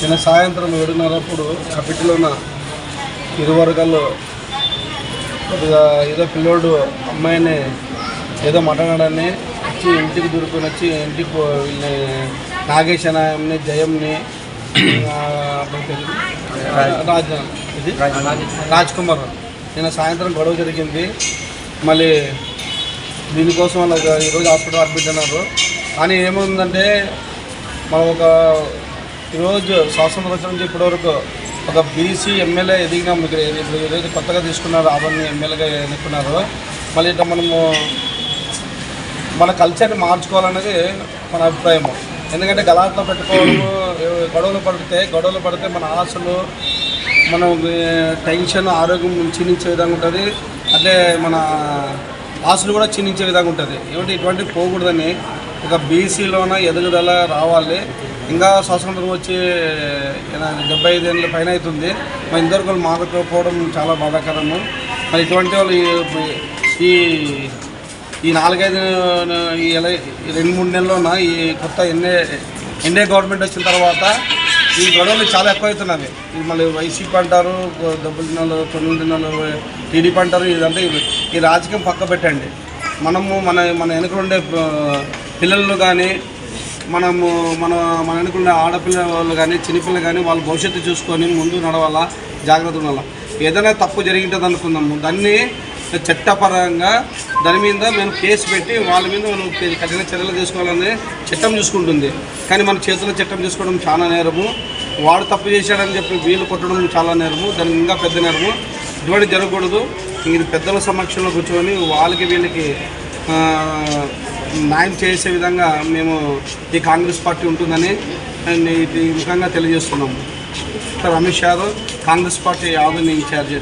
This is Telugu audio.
నిన్న సాయంత్రం ఏడున్నరప్పుడు కపిటిలో ఉన్న ఇరు వర్గాల్లో కొద్దిగా ఏదో పిల్లోడు అమ్మాయిని ఏదో మాట్లాడాడని వచ్చి ఇంటికి దొరుకుని వచ్చి ఇంటికి పో- వీళ్ళని నాగేష్ అనే జయంని ఆ? రాజ్ ఇది? రాజ్ కుమార్ నిన్న సాయంత్రం గొడవ జరిగింది. మళ్ళీ దీనికోసం వాళ్ళకి ఈరోజు హాస్పిటల్ అడ్మిట్ అన్నారు కానీ ఏముందంటే మనం ఒక ఈరోజు శాసనసభ నుంచి ఇప్పటివరకు ఒక బీసీ ఎమ్మెల్యే ఎదిగినాం ఇక్కడ ఇప్పుడు ఏదైతే కొత్తగా తీసుకున్నారు అవన్నీ ఎమ్మెల్యేగా ఎన్నుకున్నారు మళ్ళీ ఇట్లా మనము మన కల్చర్ని మార్చుకోవాలనేది మన అభిప్రాయము. ఎందుకంటే గలాట్లో పెట్టుకోవడము గొడవలు పడితే గొడవలు పడితే మన ఆశలు మన టెన్షన్ ఆరోగ్యం క్షీణించే విధంగా ఉంటుంది. అంటే మన ఆశలు కూడా క్షీణించే విధంగా ఉంటుంది. ఏమంటే ఇటువంటి పోకూడదని ఒక బీసీలోన ఎదుగుదల రావాలి. ఇంకా స్వాతంత్రం వచ్చి ఏనా డెబ్బై ఐదేళ్ళ పైన అవుతుంది. మరి ఇంతవరకు వాళ్ళు చాలా బాధాకరము. మరి ఇటువంటి వాళ్ళు ఈ- ఈ నాలుగైదు ఈ ఎలా ఈ రెండు మూడు నెలల్లోన ఈ కొత్త ఎన్ఏ ఎన్ఏ గవర్నమెంట్ వచ్చిన తర్వాత ఈ గొడవలు చాలా ఎక్కువ అవుతున్నవి మళ్ళీ వైసీపీ అంటారు డబ్బులు తినాలు తొమ్మిది తినాలు టీడీపీ అంటారు ఇదంతా ఈ రాజకీయం పక్క పెట్టండి మనము మన మన వెనుక ఉండే పిల్లలు కానీ మనము మన మన అనుకున్న ఆడపిల్ల వాళ్ళు కానీ చిన్నపిల్లలు కానీ వాళ్ళ భవిష్యత్తు చూసుకొని ముందు నడవాలా జాగ్రత్త ఉండాలా. ఏదైనా తప్పు జరిగింటుంది అనుకుందాము. దాన్ని చట్టపరంగా దాని మీద మేము కేసు పెట్టి వాళ్ళ మీద మనం కఠిన చర్యలు తీసుకోవాలని చట్టం చూసుకుంటుంది. కానీ మన చేతిలో చట్టం తీసుకోవడం చాలా నేరము. వాడు తప్పు చేశాడని చెప్పి వీళ్ళు కొట్టడం చాలా నేరము. దానికి ఇంకా పెద్ద నేరము. ఇటువంటి జరగకూడదు. ఇది పెద్దల సమక్షంలో కూర్చొని వాళ్ళకి వీళ్ళకి న్యాయం చేసే విధంగా మేము ఈ కాంగ్రెస్ పార్టీ ఉంటుందని ఈ ముఖంగా తెలియజేస్తున్నాము. సార్ యాదవ్ కాంగ్రెస్ పార్టీ ఆధునిక ఇన్ఛార్జ్.